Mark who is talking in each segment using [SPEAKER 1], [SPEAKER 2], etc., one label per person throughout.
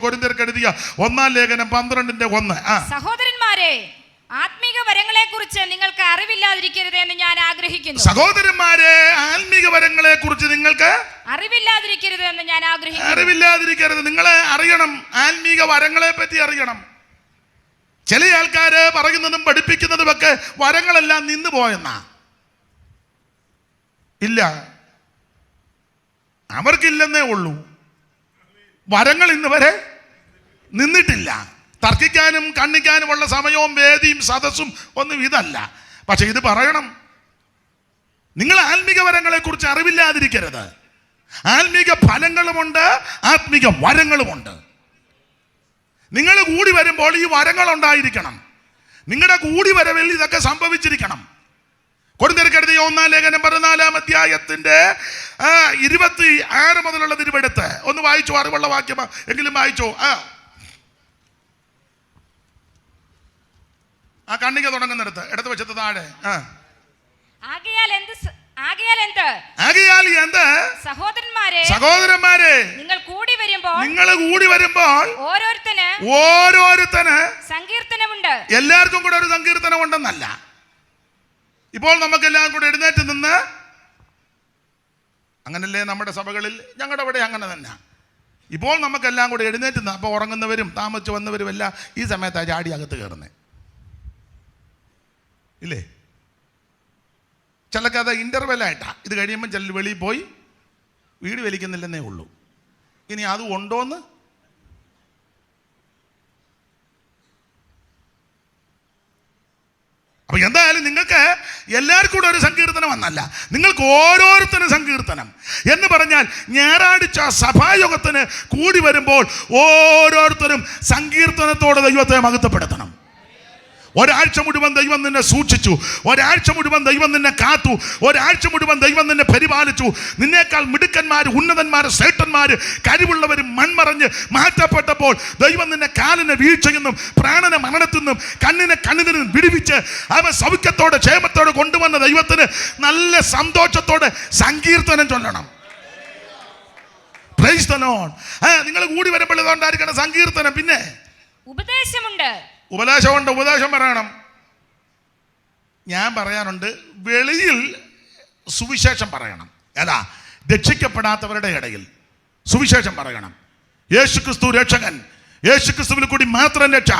[SPEAKER 1] കൊരിന്ത്യർക്ക് എഴുതിയ ഒന്നാം ലേഖനം പന്ത്രണ്ടിന്റെ ഒന്ന്.
[SPEAKER 2] സഹോദരന്മാരെ ആത്മീക വരങ്ങളെ കുറിച്ച് നിങ്ങൾക്ക് അറിവില്ലാതിരിക്കരുത് എന്ന് ഞാൻ ആഗ്രഹിക്കുന്നു.
[SPEAKER 1] സഹോദരന്മാരെ ആത്മീക വരങ്ങളെ കുറിച്ച് നിങ്ങൾക്ക്
[SPEAKER 2] അറിവില്ലാതിരിക്കരുത് എന്ന് ഞാൻ ആഗ്രഹിക്കുന്നു.
[SPEAKER 1] അറിവില്ലാതിരിക്കരുത്. നിങ്ങളെ അറിയണം ആത്മീക വരങ്ങളെ പറ്റി അറിയണം. ചില ആൾക്കാര് പറയുന്നതും പഠിപ്പിക്കുന്നതും ഒക്കെ വരങ്ങളെല്ലാം നിന്നു പോയെന്നാ. ഇല്ല. അവർക്കില്ലെന്നേ ഉള്ളൂ. വരങ്ങൾ ഇന്ന് വരെ നിന്നിട്ടില്ല. തർക്കിക്കാനും കണ്ണിക്കാനുമുള്ള സമയവും വേദിയും സദസ്സും ഒന്നും ഇതല്ല. പക്ഷെ ഇത് പറയണം. നിങ്ങൾ ആത്മീക വരങ്ങളെ കുറിച്ച് അറിവില്ലാതിരിക്കരുത്. ആത്മീക ഫലങ്ങളുമുണ്ട് ആത്മീക വരങ്ങളുമുണ്ട്. നിങ്ങൾ കൂടി വരുമ്പോൾ ഈ വരങ്ങൾ ഉണ്ടായിരിക്കണം നിങ്ങളുടെ കൂടി വരവിൽ ഇതൊക്കെ സംഭവിച്ചിരിക്കണം. കൊടുത്തിരിക്കരുത് ഒന്നാം ലേഖനം പതിനാലാം അധ്യായത്തിന്റെ ഇരുപത്തി ആറ് മുതലുള്ള തിരുവെടുത്ത് ഒന്ന് വായിച്ചോ അറിവുള്ള വാക്യം എങ്കിലും വായിച്ചോ. ആ. ആ കണ്ണിക തുടങ്ങുന്നിടത്ത്. എടുത്ത് വശത്ത് താഴെ.
[SPEAKER 2] ആകയാൽ എന്ത് ആകയാൽ എന്ത്?
[SPEAKER 1] ആകയാൽ എന്ത്?
[SPEAKER 2] സഹോദരന്മാരെ
[SPEAKER 1] സഹോദരന്മാരെ.
[SPEAKER 2] നിങ്ങൾ കൂടി വരുമ്പോൾ
[SPEAKER 1] നിങ്ങൾ കൂടി വരുമ്പോൾ
[SPEAKER 2] ഓരോരുത്തന്
[SPEAKER 1] ഓരോരുത്തന്
[SPEAKER 2] സങ്കീർത്തനമുണ്ട്.
[SPEAKER 1] എല്ലാവർക്കും കൂടെ ഒരു സങ്കീർത്തനം ഉണ്ടെന്നല്ല ഇപ്പോൾ എല്ലാവർക്കും കൂടെ എഴുന്നേറ്റ് നിന്ന് അങ്ങനല്ലേ നമ്മുടെ സഭകളിൽ? ഞങ്ങളുടെ അവിടെ അങ്ങനെ തന്നെ. ഇപ്പോൾ നമുക്കെല്ലാം കൂടെ എഴുന്നേറ്റ് നിന്ന് അപ്പോൾ ഉറങ്ങുന്നവരും താമസിച്ച് വന്നവരും എല്ലാം ഈ സമയത്താണ് ചാടി അകത്ത് കയറുന്നത് ഇല്ലേ? ചിലക്ക് അത് ഇന്റർവെല്ലായിട്ടാണ് ഇത് കഴിയുമ്പോൾ ചില വെളിയിൽ പോയി. വീട് വലിക്കുന്നില്ലെന്നേ ഉള്ളൂ. ഇനി അത് ഉണ്ടോന്ന്? അപ്പൊ എന്തായാലും നിങ്ങൾക്ക് എല്ലാവർക്കും കൂടെ ഒരു സങ്കീർത്തനം വന്നല്ല. നിങ്ങൾക്ക് ഓരോരുത്തരും സങ്കീർത്തനം. എന്ന് പറഞ്ഞാൽ ഞായറാഴ്ച സഭായോഗത്തിന് കൂടി വരുമ്പോൾ ഓരോരുത്തരും സങ്കീർത്തനത്തോടെ ദൈവത്തെ മഹത്വപ്പെടുത്തണം. ഒരാഴ്ച മുഴുവൻ ദൈവം നിന്നെ സൂക്ഷിച്ചു. ഒരാഴ്ച മുഴുവൻ ദൈവം നിന്നെ കാത്തു. ഒരാഴ്ച മുഴുവൻ ദൈവം നിന്നെ പരിപാലിച്ചു. നിന്നേക്കാൾ മിടുക്കന്മാർ ഉന്നതന്മാർ ശ്രേഷ്ഠന്മാർ കഴിവുള്ളവർ മൺമറഞ്ഞ് മാറ്റപ്പെട്ടപ്പോൾ ദൈവം നിന്നെ കാലിനെ വീഴ്ചയെന്നും പ്രാണനെ മരണത്തിന്നും കണ്ണിനെ കണ്ണിൽ വിടിവിച്ച് അവൻ സൗഖ്യത്തോടെ ക്ഷേമത്തോടെ കൊണ്ടുവന്ന ദൈവത്തിന് നല്ല സന്തോഷത്തോടെ സങ്കീർത്തനം ചൊല്ലണം. പ്രൈസ് നിങ്ങൾ കൂടി വരുമ്പോൾ ഇതുകൊണ്ടായിരിക്കണം സങ്കീർത്തനം. പിന്നെ
[SPEAKER 2] ഉപദേശമുണ്ട്.
[SPEAKER 1] ഉപദേശമുണ്ട് ഉപദേശം പറയണം. ഞാൻ പറയാറുണ്ട് വെളിയിൽ സുവിശേഷം പറയണം. ഏതാ? രക്ഷിക്കപ്പെടാത്തവരുടെ ഇടയിൽ സുവിശേഷം പറയണം. യേശുക്രിസ്തു രക്ഷകൻ യേശുക്രിസ്തുവിൽ കൂടി മാത്രം രക്ഷ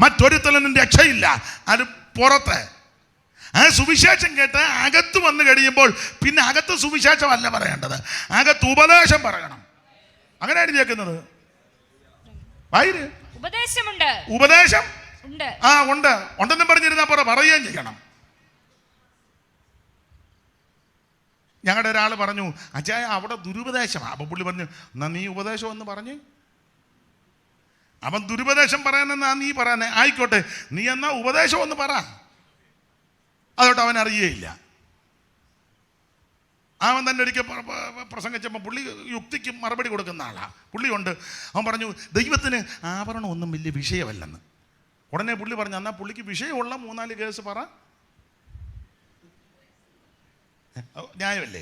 [SPEAKER 1] മറ്റൊരുത്തലും രക്ഷയില്ല. അത് പുറത്ത്. ആ സുവിശേഷം കേട്ട് അകത്ത് വന്നു കഴിയുമ്പോൾ പിന്നെ അകത്ത് സുവിശേഷമല്ല പറയേണ്ടത്. അകത്ത് ഉപദേശം പറയണം. അങ്ങനെയാണ് ചേക്കുന്നത്
[SPEAKER 2] ഉപദേശമുണ്ട്.
[SPEAKER 1] ഉപദേശം? ആ ഉണ്ട്. ഉണ്ടെന്നും പറഞ്ഞിരുന്നാ പറ പറയുകയും ചെയ്യണം. ഞങ്ങളുടെ ഒരാൾ പറഞ്ഞു അജായ അവിടെ ദുരുപദേശമാണ് അപ്പം പുള്ളി പറഞ്ഞു എന്നാ നീ ഉപദേശം എന്ന് പറഞ്ഞ്. അവൻ ദുരുപദേശം പറയാനെന്നാ നീ പറയാനേ ആയിക്കോട്ടെ നീ എന്നാ ഉപദേശം ഒന്ന് പറ. അതോട്ട് അവൻ അറിയേയില്ല അവൻ തന്നെ ഒരിക്കൽ പ്ര- പ്ര- പ്രസംഗിച്ചപ്പോൾ പുള്ളി യുക്തിക്ക് മറുപടി കൊടുക്കുന്ന ആളാ. പുള്ളിയുണ്ട്. അവൻ പറഞ്ഞു ദൈവത്തിന് ആവരണം ഒന്നും വലിയ വിഷയമല്ലെന്ന്. ഉടനെ പുള്ളി പറഞ്ഞു എന്നാൽ പുള്ളിക്ക് വിഷയമുള്ള മൂന്നാൽ കേസ് പറ. ന്യായമല്ലേ?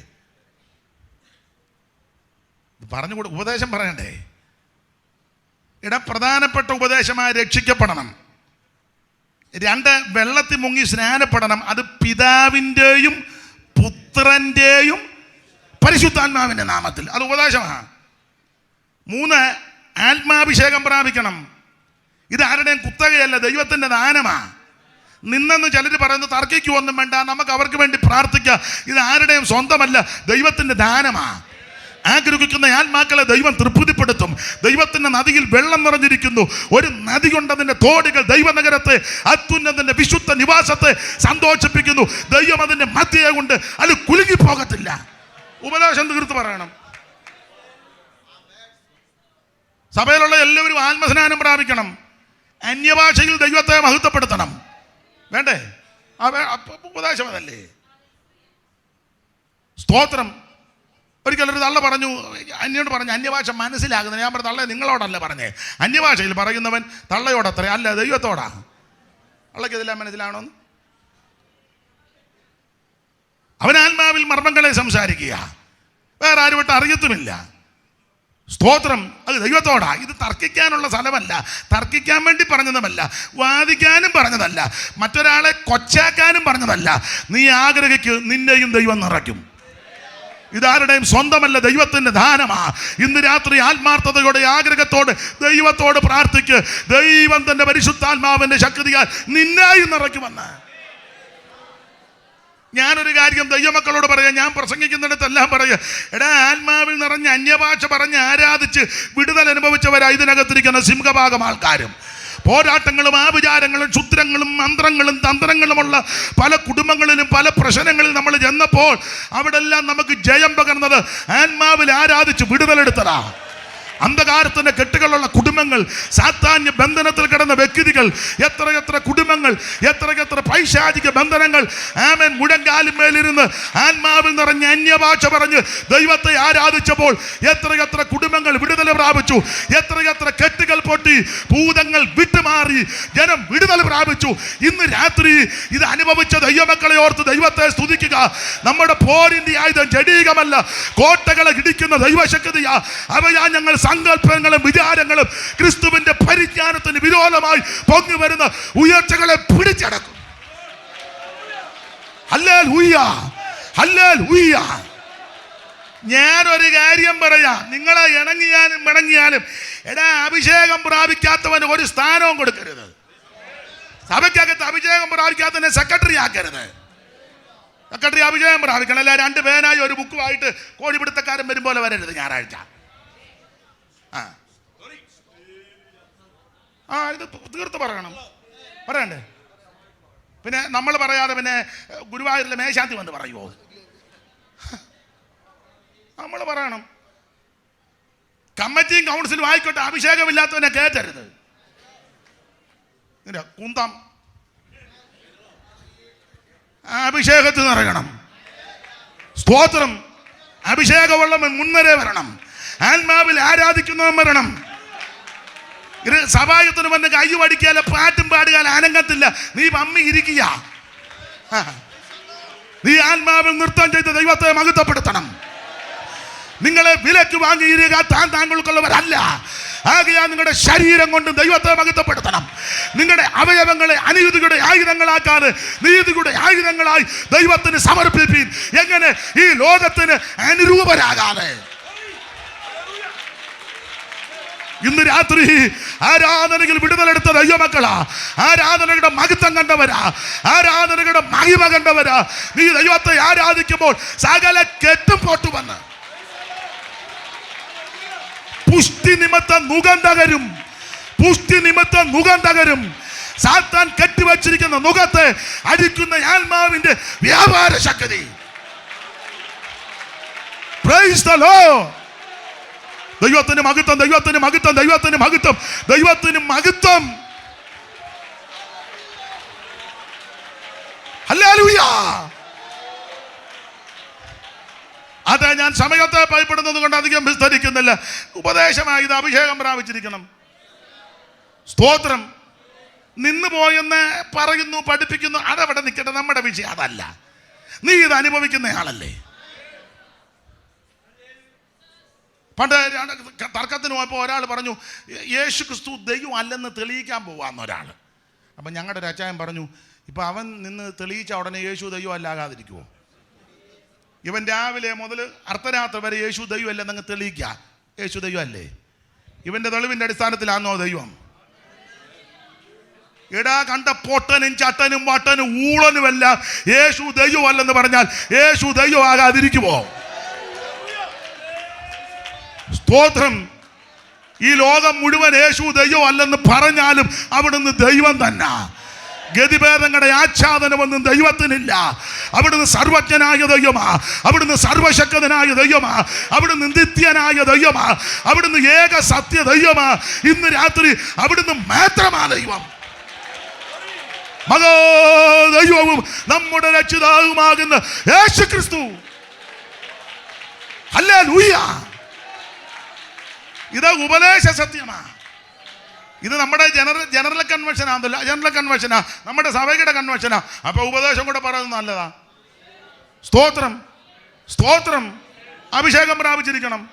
[SPEAKER 1] ഇത് പറഞ്ഞു കൊടു ഉപദേശം പറയണ്ടേ? ഇട പ്രധാനപ്പെട്ട ഉപദേശമായി രക്ഷിക്കപ്പെടണം. രണ്ട് വെള്ളത്തിൽ മുങ്ങി സ്നാനപ്പെടണം. അത് പിതാവിന്റെയും പുത്രന്റെയും പരിശുദ്ധാത്മാവിന്റെ നാമത്തിൽ. അത് ഉപദേശമാണ്. മൂന്ന് ആത്മാഭിഷേകം പ്രാപിക്കണം. ഇത് ആരുടെയും കുത്തകയല്ല ദൈവത്തിന്റെ ദാനമാ. നിന്നെന്ന് ചിലർ പറയുന്നു തർക്കിക്കുവൊന്നും വേണ്ട നമുക്ക് അവർക്ക് വേണ്ടി പ്രാർത്ഥിക്കാം. ഇത് ആരുടെയും സ്വന്തമല്ല ദൈവത്തിന്റെ ദാനമാ. ആഗ്രഹിക്കുന്ന ആത്മാക്കളെ ദൈവം തൃപ്തിപ്പെടുത്തും. ദൈവത്തിന്റെ നദിയിൽ വെള്ളം നിറഞ്ഞിരിക്കുന്നു. ഒരു നദി കൊണ്ടതിന്റെ തോടുകൾ ദൈവനഗരത്തെ അത്യുന്നതിന്റെ വിശുദ്ധ നിവാസത്തെ സന്തോഷിപ്പിക്കുന്നു. ദൈവം അതിന്റെ മധ്യയെ കൊണ്ട് അത് കുലുങ്ങിപ്പോകത്തില്ല. ഉപദേശം തീർത്ത് പറയണം. സഭയിലുള്ള എല്ലാവരും ആത്മസ്നാനം പ്രാപിക്കണം. അന്യഭാഷയിൽ ദൈവത്തെ മഹത്വപ്പെടുത്തണം. വേണ്ടേ? ഉപദേശം അതല്ലേ? സ്തോത്രം. ഒരിക്കലൊരു തള്ള പറഞ്ഞു അന്യോട് പറഞ്ഞു അന്യഭാഷ മനസ്സിലാകുന്നത്. ഞാൻ പറഞ്ഞു തള്ള നിങ്ങളോടല്ല പറഞ്ഞേ? അന്യഭാഷയിൽ പറയുന്നവൻ തള്ളയോടത്ര അല്ല ദൈവത്തോടാ. തള്ളയ്ക്ക് ഇതെല്ലാം മനസ്സിലാണോന്ന് അവൻ ആത്മാവിൽ മർമ്മങ്ങളെ സംസാരിക്കുക. വേറെ ആരുമായിട്ട് അറിയത്തുമില്ല. സ്തോത്രം. അത് ദൈവത്തോടാ. ഇത് തർക്കിക്കാനുള്ള സ്ഥലമല്ല. തർക്കിക്കാൻ വേണ്ടി പറഞ്ഞതുമല്ല വാദിക്കാനും പറഞ്ഞതല്ല. മറ്റൊരാളെ കൊച്ചാക്കാനും പറഞ്ഞതല്ല. നീ ആഗ്രഹിക്ക് നിന്നെയും ദൈവം നിറയ്ക്കും. ഇതാരുടെയും സ്വന്തമല്ല ദൈവത്തിന്റെ ദാനമാ. ഇന്ന് രാത്രി ആത്മാർത്ഥതയോടെ ആഗ്രഹത്തോടെ ദൈവത്തോട് പ്രാർത്ഥിക്ക്. ദൈവം തന്റെ പരിശുദ്ധാത്മാവിന്റെ ശക്തിയാൽ നിന്നായി നിറയ്ക്കുമെന്ന്. ഞാനൊരു കാര്യം ദൈവമക്കളോട് പറയാം. ഞാൻ പ്രസംഗിക്കുന്നിടത്തെല്ലാം പറയുക എടാ ആത്മാവിൽ നിറഞ്ഞ് അന്യഭാഷ പറഞ്ഞ് ആരാധിച്ച് വിടുതൽ അനുഭവിച്ചവരാ ഇതിനകത്തിരിക്കുന്ന സിംഹഭാഗം ആൾക്കാരും. പോരാട്ടങ്ങളും ആവിചാരങ്ങളും ക്ഷുദ്രങ്ങളും മന്ത്രങ്ങളും തന്ത്രങ്ങളുമുള്ള പല കുടുംബങ്ങളിലും പല പ്രശ്നങ്ങളിലും നമ്മൾ ചെന്നപ്പോൾ അവിടെല്ലാം നമുക്ക് ജയം പകർന്നത് ആത്മാവിൽ ആരാധിച്ച് വിടുതലെടുത്തതാ. അന്ധകാരത്തിന്റെ കെട്ടുകളുള്ള കുടുംബങ്ങൾ സാത്താന്യ ബന്ധനത്തിൽ കിടന്ന വ്യക്തികൾ എത്ര എത്ര കുടുംബങ്ങൾ എത്ര എത്ര പൈശാചിക ബന്ധനങ്ങൾ ആമൻ മുഴങ്കാലിന്മേലിരുന്ന് ആത്മാവിൽ നിറഞ്ഞ അന്യഭാഷ പറഞ്ഞ് ദൈവത്തെ ആരാധിച്ചപ്പോൾ എത്ര എത്ര കുടുംബങ്ങൾ വിടുതൽ പ്രാപിച്ചു എത്ര എത്ര കെട്ടുകൾ പൊട്ടി ഭൂതങ്ങൾ വിട്ടുമാറി ജനം വിടുതൽ പ്രാപിച്ചു. ഇന്ന് രാത്രി ഇത് അനുഭവിച്ച ദൈവമക്കളെ ഓർത്ത് ദൈവത്തെ സ്തുതിക്കുക. നമ്മുടെ പോരിന്റെ ആയുധം ജഡീകമല്ല കോട്ടകളെ ഇടിക്കുന്ന ദൈവശക്തിയാ. അവയാ ഞങ്ങൾ സങ്കല്പങ്ങളും വിചാരങ്ങളും ക്രിസ്തുവിന്റെ പരിജ്ഞാനത്തിന് വിരോധമായി പൊങ്ങി വരുന്ന ഉയർച്ചകളെ പിടിച്ചടക്കും. ഹല്ലേൽ ഹൂയ്യ ഞാനൊരു കാര്യം പറയാം. നിങ്ങളെ ഇണങ്ങിയാലും മിണങ്ങിയാലും എടാ അഭിഷേകം പ്രാപിക്കാത്തവന് ഒരു സ്ഥാനവും കൊടുക്കരുത്. സഭയ്ക്കകത്ത് അഭിഷേകം പ്രാപിക്കാത്തതിനെ സെക്രട്ടറി ആക്കരുത്. സെക്രട്ടറി അഭിഷേകം പ്രാപിക്കണം. അല്ല രണ്ട് പേനായി ഒരു ബുക്കുമായിട്ട് കോഴിപിടുത്തക്കാരൻ വരും പോലെ വരരുത് ഞായറാഴ്ച. ആ. ആ ഇത് തീർത്ത് പറയണം. പറയണ്ടേ? പിന്നെ നമ്മൾ പറയാതെ പിന്നെ ഗുരുവായൂരിലെ മേശാന്തി വന്ന് പറയുമോ നമ്മൾ പറയണം. കമ്മിറ്റിയും കൗൺസിലും ആയിക്കോട്ടെ അഭിഷേകമില്ലാത്തവനെ കയറ്റരുത് ഇല്ല, കുന്തം. അഭിഷേകത്തിൽ നിറയണം. സ്തോത്രം. അഭിഷേകവെള്ളം മുൻനിര വരണം. ആത്മാവിൽ ആരാധിക്കുന്നവൻ വരണം ഇത് സഭായത്തിന് വന്ന് കൈ പഠിക്കാല പാട്ടും പാടുകാല അനങ്ങത്തില്ല. നീ അമ്മി ഇരിക്കുക. നീ ആത്മാവിൽ നൃത്തം ചെയ്ത് ദൈവത്തെ മഹത്വപ്പെടുത്തണം. നിങ്ങളെ വിലക്ക് വാങ്ങിയിരിക്കുക താൻ താങ്കൾക്കുള്ളവരല്ല. ആകെയാ നിങ്ങളുടെ ശരീരം കൊണ്ട് ദൈവത്തെ മഹത്വപ്പെടുത്തണം. നിങ്ങളുടെ അവയവങ്ങളെ അനീതിയുടെ ആയുധങ്ങളാക്കാതെ നീതിയുടെ ആയുധങ്ങളായി ദൈവത്തിന് സമർപ്പിപ്പീൻ. എങ്ങനെ ഈ ലോകത്തിന് അനുരൂപരാകാതെ? ഇന്ന് രാത്രി ആരാധനയിൽ വിടുതലെടുത്ത ദൈവമക്കളാ ആരാധനയുടെ മഹത്വം കണ്ടവരാ ആരാധനയുടെ മഹിമ കണ്ടവരാ. നീ ദൈവത്തെ ആരാധിക്കുമ്പോൾ സകല കെട്ടും പോട്ടു വന്ന് പുഷ്ടി നിമിത്തം മുഖം തകരും പുഷ്ടി നിമിത്തം മുഖം തകരും. സാത്താൻ കെട്ടിവച്ചിരിക്കുന്ന മുഖത്തെ അടിക്കുന്ന ആത്മാവിന്റെ വ്യാപാര ശക്തി. Praise the Lord. ദൈവത്തിന് മഹത്വം ദൈവത്തിന് മഹത്വം ദൈവത്തിന് മഹത്വം ദൈവത്തിന് ഹല്ലേലൂയ. അതെ ഞാൻ സമയത്തെ ഭയപ്പെടുന്നത് കൊണ്ട് അധികം വിസ്തരിക്കുന്നില്ല. ഉപദേശമായി ഇത് അഭിഷേകം പ്രാപിച്ചിരിക്കണം. സ്തോത്രം. നിന്ന് പോയെന്ന് പറയുന്നു പഠിപ്പിക്കുന്നു അതവിടെ നിൽക്കട്ടെ നമ്മുടെ വിഷയം അതല്ല. നീ ഇത് അനുഭവിക്കുന്ന ആളല്ലേ? പണ്ട് തർക്കത്തിന് പോയപ്പോൾ ഒരാൾ പറഞ്ഞു "യേ- യേശു ക്രിസ്തു ദൈവം അല്ലെന്ന് തെളിയിക്കാൻ പോവാന്ന് ഒരാൾ അപ്പം ഞങ്ങളുടെ ഒരു അച്ചായൻ പറഞ്ഞു ഇപ്പം അവൻ നിന്ന് തെളിയിച്ച ഉടനെ യേശു ദൈവം അല്ലാകാതിരിക്കുമോ ഇവൻ രാവിലെ മുതൽ അർദ്ധരാത്രി വരെ യേശു ദൈവം അല്ലെന്നങ്ങ് തെളിയിക്കുക യേശു ദൈവം അല്ലേ? ഇവന്റെ തെളിവിന്റെ അടിസ്ഥാനത്തിലാണോ ദൈവം? എടാ കണ്ട പൊട്ടനും ചട്ടനും വട്ടനും ഊളനുമെല്ലാം യേശു ദൈവം അല്ലെന്ന് പറഞ്ഞാൽ യേശു ദൈവമാകാതിരിക്കുമോ സ്തോത്രം. ഈ ലോകം മുഴുവൻ യേശു ദൈവം അല്ലെന്ന് പറഞ്ഞാലും അവിടുന്ന് ദൈവം തന്നെ. ഗതിഭേദങ്ങളുടെ ആച്ഛാദനമൊന്നും ദൈവത്തിനില്ല. അവിടുന്ന് സർവജ്ഞനായ ദൈവമാ അവിടുന്ന് സർവശക്തനായ ദൈവമാ അവിടുന്ന് നിത്യനായ ദൈവമാ അവിടുന്ന് ഏക സത്യ ദൈവമാ ഇന്ന് രാത്രി അവിടുന്ന് മാത്രമാ ദൈവം. മകോ ദൈവവും നമ്മുടെ രക്ഷിതാവുമാകുന്ന യേശു ക്രിസ്തു അല്ലേ ഇത് ഉപദേശ സത്യമാണ് ഇത് നമ്മുടെ ജനറൽ ജനറൽ കൺവെൻഷൻ കൺവെൻഷനാണല്ലോ ജനറൽ കൺവെൻഷനാ നമ്മുടെ സഭയുടെ കൺവെൻഷനാ. അപ്പൊ ഉപദേശം കൂടെ പറയുന്നത് നല്ലതാ. സ്തോത്രം സ്തോത്രം അഭിഷേകം പ്രാപിച്ചിരിക്കണം.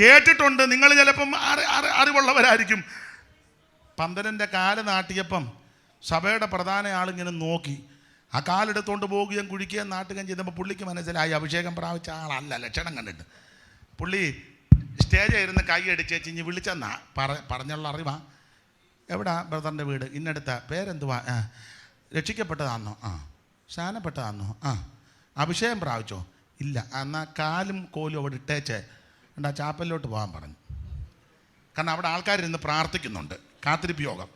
[SPEAKER 1] കേട്ടിട്ടുണ്ട് നിങ്ങൾ ചിലപ്പം അറി- അറി- അറിവുള്ളവരായിരിക്കും. പന്തലിന്റെ കാൽ നാട്ടിയപ്പം സഭയുടെ പ്രധാന ആളിങ്ങനെ നോക്കി. ആ കാലെടുത്തുകൊണ്ട് പോവുകയും കുഴിക്കുകയും നാട്ടുകയും ചെയ്തപ്പോൾ പുള്ളിക്ക് മനസ്സിലായി അഭിഷേകം പ്രാപിച്ച ആളല്ല ലക്ഷണം കണ്ടിട്ട്. പുള്ളി സ്റ്റേജിൽ ഇരുന്ന് കൈ അടിച്ച് ചിഞ്ഞ് വിളിച്ചെന്നാ പറ പറഞ്ഞുള്ള അറിവാ? എവിടാ ബ്രദറിന്റെ വീട്? ഇന്നടുത്ത. പേരെന്തുവാ? ആ. രക്ഷിക്കപ്പെട്ടതാണോ ആ. സ്നാനപ്പെട്ടതാണോ ആ. അഭിഷേകം പ്രാപിച്ചോ? ഇല്ല. എന്നാൽ കാലും കോലും അവിടെ ഇട്ടേച്ച് എന്താ ചാപ്പലിലോട്ട് പോകാൻ പറഞ്ഞു. കാരണം അവിടെ ആൾക്കാരിരുന്ന് പ്രാർത്ഥിക്കുന്നുണ്ട്. കാത്തിരിപ്പ് യോഗം.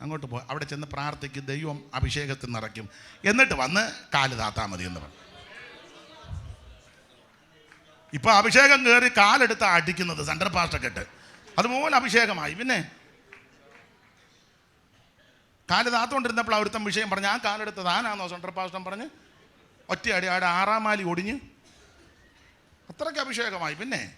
[SPEAKER 1] അങ്ങോട്ട് പോ. അവിടെ ചെന്ന് പ്രാർത്ഥിക്കും. ദൈവം അഭിഷേകത്തിൽ നിറയ്ക്കും. എന്നിട്ട് വന്ന് കാൽ താത്താൽ മതി എന്ന് പറഞ്ഞു. ഇപ്പൊ അഭിഷേകം കയറി കാലെടുത്ത് അടിക്കുന്നത് സെൻട്രൽ പാസ്റ്റൊക്കെ ഇട്ട് അതുപോലെ അഭിഷേകമായി. പിന്നെ കാൽ താത്തുകൊണ്ടിരുന്നപ്പോൾ അവിടുത്തെ വിഷയം പറഞ്ഞ് ആ കാലെടുത്ത് താനാണോ സെൻട്രൽ പാസ്റ്റം പറഞ്ഞ് ഒറ്റയടി അവിടെ ആറാം മാലി ഒടിഞ്ഞ്. അത്രയ്ക്ക് അഭിഷേകമായി. പിന്നെ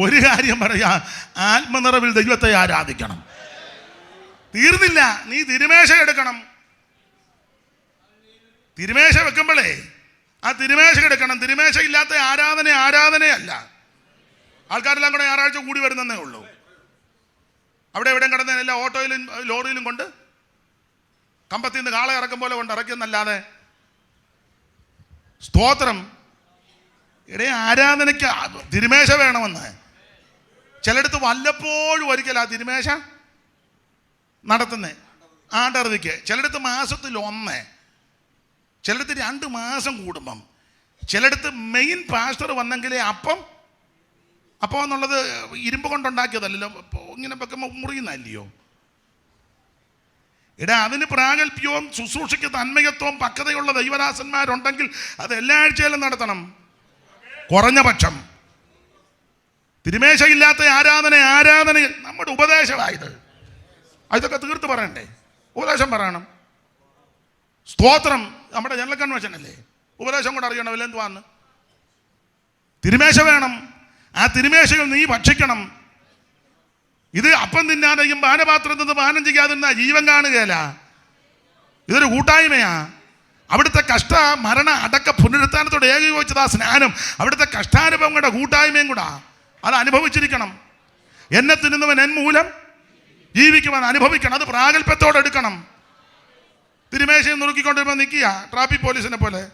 [SPEAKER 1] ഒരു കാര്യം പറയാ ആത്മനിറവിൽ ദൈവത്തെ ആരാധിക്കണം. തീർന്നില്ല. നീ തിരുമേശ എടുക്കണം. തിരുമേശ വെക്കുമ്പോഴേ ആ തിരുമേശ എടുക്കണം. തിരുമേശ ഇല്ലാത്ത ആരാധന ആരാധനയല്ല. ആൾക്കാരെല്ലാം കൂടെ ഞായറാഴ്ച കൂടി വരുന്നതേ ഉള്ളൂ. അവിടെ എവിടെ കിടന്ന എല്ലാ ഓട്ടോയിലും ലോറിയിലും കൊണ്ട് കമ്പത്തിൽ നിന്ന് കാളെ ഇറക്കും പോലെ കൊണ്ട് ഇറക്കുന്നല്ലാതെ സ്തോത്രം. ഇടേ ആരാധനയ്ക്ക് തിരുമേശ വേണമെന്ന്. ചിലയിടത്ത് വല്ലപ്പോഴും ഒരിക്കൽ ആ തിരുമേശ നടത്തുന്നേ. ആണ്ടറുതിക്ക് ചിലയിടത്ത് മാസത്തിൽ ചിലയിടത്ത് രണ്ട് മാസം കൂടുമ്പം. ചിലടത്ത് മെയിൻ പാസ്റ്റർ വന്നെങ്കിലേ അപ്പം അപ്പം എന്നുള്ളത് ഇരുമ്പ് കൊണ്ടുണ്ടാക്കിയതല്ലല്ലോ. ഇങ്ങനെ വെക്കുമ്പോൾ മുറിയുന്നല്ലയോ എടാ അതിന് പ്രാഗൽഭ്യവും ശുശ്രൂഷയ്ക്ക് തന്മയത്വവും പക്വതയുള്ള ദൈവദാസന്മാരുണ്ടെങ്കിൽ അത് എല്ലാ ആഴ്ചയിലും നടത്തണം. കുറഞ്ഞ പക്ഷം. തിരുമേശയില്ലാത്ത ആരാധന ആരാധന. നമ്മുടെ ഉപദേശമായത് അതൊക്കെ തീർത്ത് പറയണ്ടേ? ഉപദേശം പറയണം. സ്തോത്രം. നമ്മുടെ ജനറൽ കൺവെൻഷൻ അല്ലേ? ഉപദേശം കൂടെ അറിയണം എന്തുവാന്ന്? തിരുമേശ വേണം. ആ തിരുമേശയിൽ നീ ഭക്ഷിക്കണം. ഇത് അപ്പം തിന്നാതെയും പാനപാത്രം നിന്ന് പാനം ചെയ്യാതിരുന്ന ജീവൻ കാണുകയല്ല ഇതൊരു കൂട്ടായ്മയാ. അവിടുത്തെ കഷ്ട മരണ അടക്ക പുനരുത്ഥാനത്തോടെ ഏകീകരിച്ചത് ആ സ്നാനം അവിടുത്തെ കഷ്ടാനുഭവങ്ങളുടെ കൂട്ടായ്മയും കൂടാ. അത് അനുഭവിച്ചിരിക്കണം. എന്നെ തിന്നുന്നവൻ എൻ മൂലം ജീവിക്കുവാൻ അനുഭവിക്കണം. അത് പ്രാഗൽഭ്യത്തോടെ എടുക്കണം. തിരുമേശയും നുറുക്കിക്കൊണ്ടിരുമ്പോൾ നിൽക്കുക ട്രാഫിക് പോലീസിനെ പോലെ.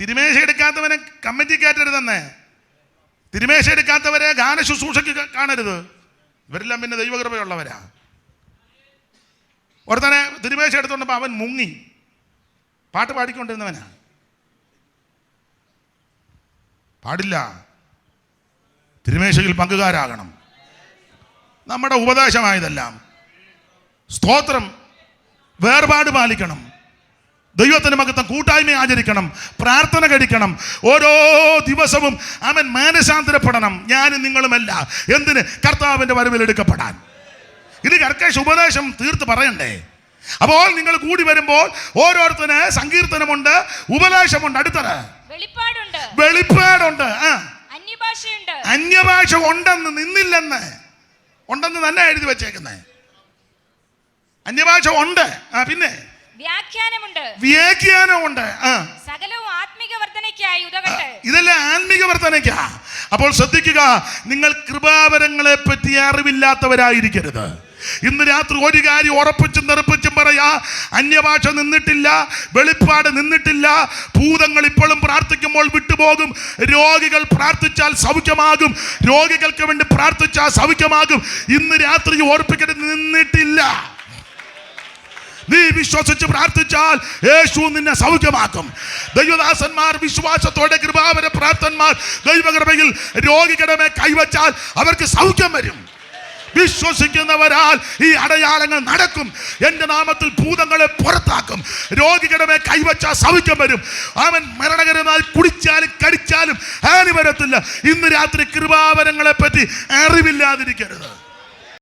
[SPEAKER 1] തിരുമേശ എടുക്കാത്തവനെ കമ്മിറ്റി തന്നെ തിരുമേശ എടുക്കാത്തവരെ ഗാന ശുശ്രൂഷയ്ക്ക് കാണരുത്. ഇവരെല്ലാം പിന്നെ ദൈവകൃപയുള്ളവരാ. ഒരുത്തനെ തിരുമേശ എടുത്തോണ്ടപ്പോൾ അവൻ മുങ്ങി. പാട്ട് പാടിക്കൊണ്ടിരുന്നവനാ. പാടില്ല. തിരുമേശയിൽ പങ്കുകാരാകണം. നമ്മുടെ ഉപദേശമായതെല്ലാം സ്തോത്രം വേർപാട് പാലിക്കണം. ദൈവത്തിന് മകത്തം കൂട്ടായ്മ ആചരിക്കണം പ്രാർത്ഥന കഴിക്കണം. ഓരോ ദിവസവും അവൻ മാനസാന്തരപ്പെടണം ഞാനും നിങ്ങളുമല്ല. എന്തിന്? കർത്താവിന്റെ വരവിൽ എടുക്കപ്പെടാൻ. ഇത് കർക്കേഷ് ഉപദേശം തീർത്ത് പറയണ്ടേ? അപ്പോൾ നിങ്ങൾ കൂടി വരുമ്പോൾ ഓരോരുത്തന് സങ്കീർത്തനമുണ്ട് ഉപദേശമുണ്ട്. അടുത്തത്
[SPEAKER 2] വെളിപ്പാടുണ്ട്.
[SPEAKER 1] വെളിപ്പാടുണ്ട്. ആ. അന്യഭാഷ ഉണ്ടെന്ന് നിന്നില്ലെന്ന്. ഉണ്ടെന്ന് തന്നെ എഴുതി വെച്ചേക്കുന്നേ. അന്യഭാഷ ഉണ്ട്. ആ പിന്നെ?
[SPEAKER 2] വ്യാഖ്യാനമുണ്ട്.
[SPEAKER 1] വ്യാഖ്യാനമുണ്ട്.
[SPEAKER 2] സകലവും ആത്മിക വർധനയ്ക്കായി ഉതകട്ടെ
[SPEAKER 1] ഇതെല്ലാം ആത്മീക വർധനയ്ക്കാ അപ്പോൾ ശ്രദ്ധിക്കുക നിങ്ങൾ കൃപാവരങ്ങളെ പറ്റി അറിവില്ലാത്തവരായിരിക്കരുത്. ഇന്ന് രാത്രി ഒരു കാര്യം ഉറപ്പിച്ചും തെറുപ്പിച്ചും പറയാ. അന്യഭാഷ നിന്നിട്ടില്ല വെളിപ്പാട് നിന്നിട്ടില്ല. ഭൂതങ്ങൾ ഇപ്പോഴും പ്രാർത്ഥിക്കുമ്പോൾ വിട്ടുപോകും. രോഗികൾ പ്രാർത്ഥിച്ചാൽ സൗഖ്യമാകും. രോഗികൾക്ക് വേണ്ടി പ്രാർത്ഥിച്ചാൽ സൗഖ്യമാകും. ഇന്ന് രാത്രി ഓർപ്പിക്കരുത് നിന്നിട്ടില്ല. നീ വിശ്വസിച്ച് പ്രാർത്ഥിച്ചാൽ യേശു നിന്നെ സൗഖ്യമാക്കും. ദൈവദാസന്മാർ വിശ്വാസത്തോടെ കൃപാവര പ്രാർത്ഥന്മാർ ദൈവകൃപയിൽ രോഗികളുടെ കൈവച്ചാൽ അവർക്ക് സൗഖ്യം വരും. വിശ്വസിക്കുന്നവരാൽ ഈ അടയാളങ്ങൾ നടക്കും. എന്റെ നാമത്തിൽ ഭൂതങ്ങളെ പുറത്താക്കും. രോഗികളുടെ മേൽ കൈവച്ചാൽ സൗഖ്യം വരും. അവൻ മരണകരമായി കുടിച്ചാലും കടിച്ചാലും ഹാനി വരത്തില്ല. ഇന്ന് രാത്രി കൃപാവരങ്ങളെ പറ്റി അറിവില്ലാതിരിക്കരുത്.